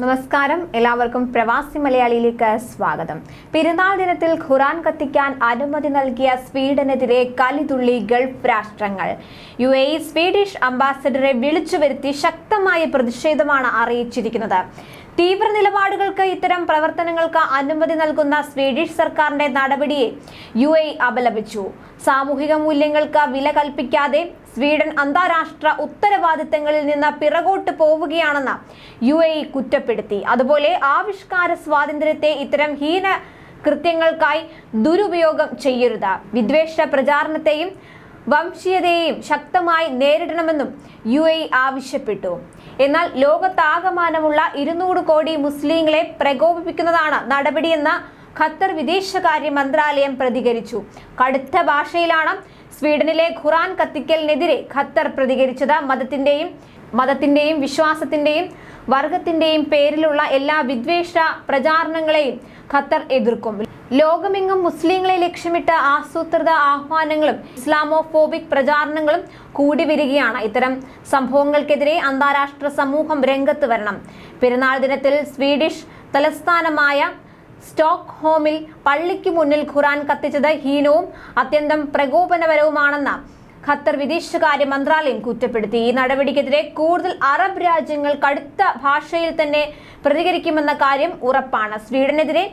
നമസ്കാരം. എല്ലാവർക്കും പ്രവാസി മലയാളിയിലേക്ക് സ്വാഗതം. പെരുന്നാൾ ദിനത്തിൽ ഖുറാൻ കത്തിക്കാൻ അനുമതി നൽകിയ സ്വീഡനെതിരെ കലിതുള്ളി ഗൾഫ് രാഷ്ട്രങ്ങൾ. യു എ സ്വീഡിഷ് അംബാസഡറെ വിളിച്ചു വരുത്തി ശക്തമായ പ്രതിഷേധമാണ് അറിയിച്ചിരിക്കുന്നത്. തീവ്ര നിലപാടുകൾക്ക് ഇത്തരം പ്രവർത്തനങ്ങൾക്ക് അനുമതി നൽകുന്ന സ്വീഡിഷ് സർക്കാരിന്റെ നടപടിയെ യു എ അപലപിച്ചു. സാമൂഹിക മൂല്യങ്ങൾക്ക് വില കൽപ്പിക്കാതെ സ്വീഡൻ അന്താരാഷ്ട്ര ഉത്തരവാദിത്തങ്ങളിൽ നിന്ന് പിറകോട്ട് പോവുകയാണെന്ന് യു എ കുറ്റപ്പെടുത്തി. അതുപോലെ ആവിഷ്കാര സ്വാതന്ത്ര്യത്തെ ഇത്തരം ഹീന കൃത്യങ്ങൾക്കായി ദുരുപയോഗം ചെയ്യരുത്. വിദ്വേഷ പ്രചാരണത്തെയും വംശീയതയെയും ശക്തമായി നേരിടണമെന്നും യു എ ആവശ്യപ്പെട്ടു. എന്നാൽ ലോകത്താകമാനമുള്ള ഇരുന്നൂറ് കോടി മുസ്ലിങ്ങളെ പ്രകോപിപ്പിക്കുന്നതാണ് നടപടിയെന്ന് ഖത്തർ വിദേശകാര്യ മന്ത്രാലയം പ്രതികരിച്ചു. കടുത്ത ഭാഷയിലാണ് സ്വീഡനിലെ ഖുറാൻ കത്തിക്കലിനെതിരെ ഖത്തർ പ്രതികരിച്ചത്. മതത്തിന്റെയും മതത്തിന്റെയും വിശ്വാസത്തിന്റെയും വർഗത്തിന്റെയും പേരിലുള്ള എല്ലാ വിദ്വേഷ പ്രചാരണങ്ങളെയും ഖത്തർ എതിർക്കും. ലോകമെങ്ങും മുസ്ലിങ്ങളെ ലക്ഷ്യമിട്ട ആസൂത്രിത ആഹ്വാനങ്ങളും ഇസ്ലാമോഫോബിക് പ്രചാരണങ്ങളും കൂടി വരികയാണ്. ഇത്തരം സംഭവങ്ങൾക്കെതിരെ അന്താരാഷ്ട്ര സമൂഹം രംഗത്ത് വരണം. പെരുന്നാൾ ദിനത്തിൽ സ്വീഡിഷ് തലസ്ഥാനമായ സ്റ്റോക്ക് ഹോമിൽ പള്ളിക്ക് മുന്നിൽ ഖുറാൻ കത്തിച്ചത് ഹീനവും അത്യന്തം പ്രകോപനപരവുമാണെന്ന് ഖത്തർ വിദേശകാര്യ മന്ത്രാലയം കുറ്റപ്പെടുത്തി. ഈ നടപടിക്കെതിരെ കൂടുതൽ അറബ് രാജ്യങ്ങൾ കടുത്ത ഭാഷയിൽ തന്നെ പ്രതികരിക്കുമെന്ന കാര്യം ഉറപ്പാണ്. സ്വീഡനെതിരെ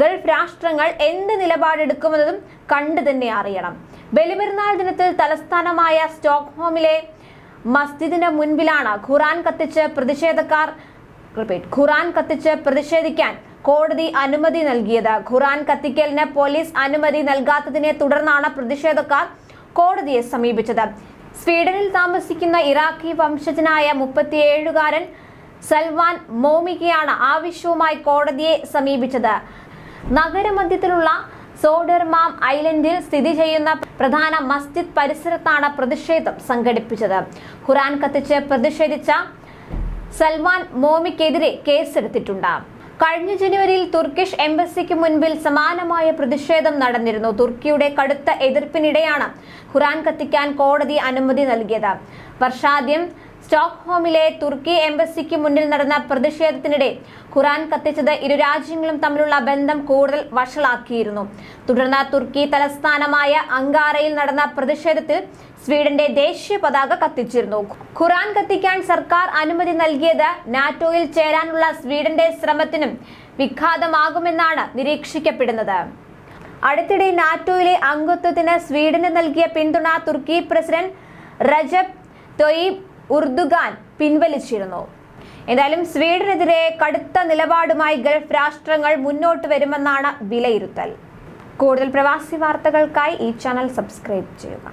ഗൾഫ് രാഷ്ട്രങ്ങൾ എന്ത് നിലപാടെടുക്കുമെന്നതും കണ്ടു തന്നെ അറിയണം. ബലിപെരുന്നാൾ ദിനത്തിൽ തലസ്ഥാനമായ സ്റ്റോക്ക്ഹോമിലെ മസ്ജിദിന് മുൻപിലാണ് ഖുറാൻ കത്തിച്ച് പ്രതിഷേധക്കാർ ഖുറാൻ കത്തിച്ച് പ്രതിഷേധിക്കാൻ കോടതി അനുമതി നൽകിയത്. ഖുറാൻ കത്തിക്കലിന് പോലീസ് അനുമതി നൽകാത്തതിനെ തുടർന്നാണ് പ്രതിഷേധക്കാർ കോടതിയെ സമീപിച്ചത്. സ്വീഡനിൽ താമസിക്കുന്ന ഇറാഖി വംശജനായ മുപ്പത്തിയേഴുകാരൻ സൽവാൻ മോമികയാണ് ആവശ്യവുമായി കോടതിയെ സമീപിച്ചത്. നഗരമധ്യത്തിലുള്ള സോഡർമാം ഐലൻഡിൽ സ്ഥിതി ചെയ്യുന്ന പ്രധാന മസ്ജിദ് പരിസരത്താണ് പ്രതിഷേധം സംഘടിപ്പിച്ചത്. ഖുറാൻ കത്തിച്ച് പ്രതിഷേധിച്ച സൽവാൻ മോമിക്കെതിരെ കേസെടുത്തിട്ടുണ്ട്. കഴിഞ്ഞ ജനുവരിയിൽ തുർക്കിഷ് എംബസിക്ക് മുൻപിൽ സമാനമായ പ്രതിഷേധം നടന്നിരുന്നു. തുർക്കിയുടെ കടുത്ത എതിർപ്പിനിടെയാണ് ഖുറാൻ കത്തിക്കാൻ കോടതി അനുമതി നൽകിയത്. വർഷാദ്യം സ്റ്റോക്ക്ഹോമിലെ തുർക്കി എംബസിക്ക് മുന്നിൽ നടന്ന പ്രതിഷേധത്തിനിടെ ഖുറാൻ കത്തിച്ചത് ഇരു രാജ്യങ്ങളും തമ്മിലുള്ള ബന്ധം കൂടുതൽ വഷളാക്കിയിരുന്നു. തുടർന്ന് തുർക്കി തലസ്ഥാനമായ അങ്കാറയിൽ നടന്ന പ്രതിഷേധത്തിൽ സ്വീഡന്റെ ദേശീയ പതാക കത്തിച്ചിരുന്നു. ഖുറാൻ കത്തിക്കാൻ സർക്കാർ അനുമതി നൽകിയത് നാറ്റോയിൽ ചേരാനുള്ള സ്വീഡന്റെ ശ്രമത്തിനും വിഘാതമാകുമെന്നാണ് നിരീക്ഷിക്കപ്പെടുന്നത്. അടുത്തിടെ നാറ്റോയിലെ അംഗത്വത്തിന് സ്വീഡന് നൽകിയ പിന്തുണ തുർക്കി പ്രസിഡന്റ് റജബ് തൊയ്ബ് ഉർദുഗാൻ പിൻവലിച്ചിരുന്നു. എന്തായാലും സ്വീഡനെതിരെ കടുത്ത നിലപാടുമായി ഗൾഫ് രാഷ്ട്രങ്ങൾ മുന്നോട്ട് വരുമെന്നാണ് വിലയിരുത്തൽ. കൂടുതൽ പ്രവാസി വാർത്തകൾക്കായി ഈ ചാനൽ സബ്സ്ക്രൈബ് ചെയ്യുക.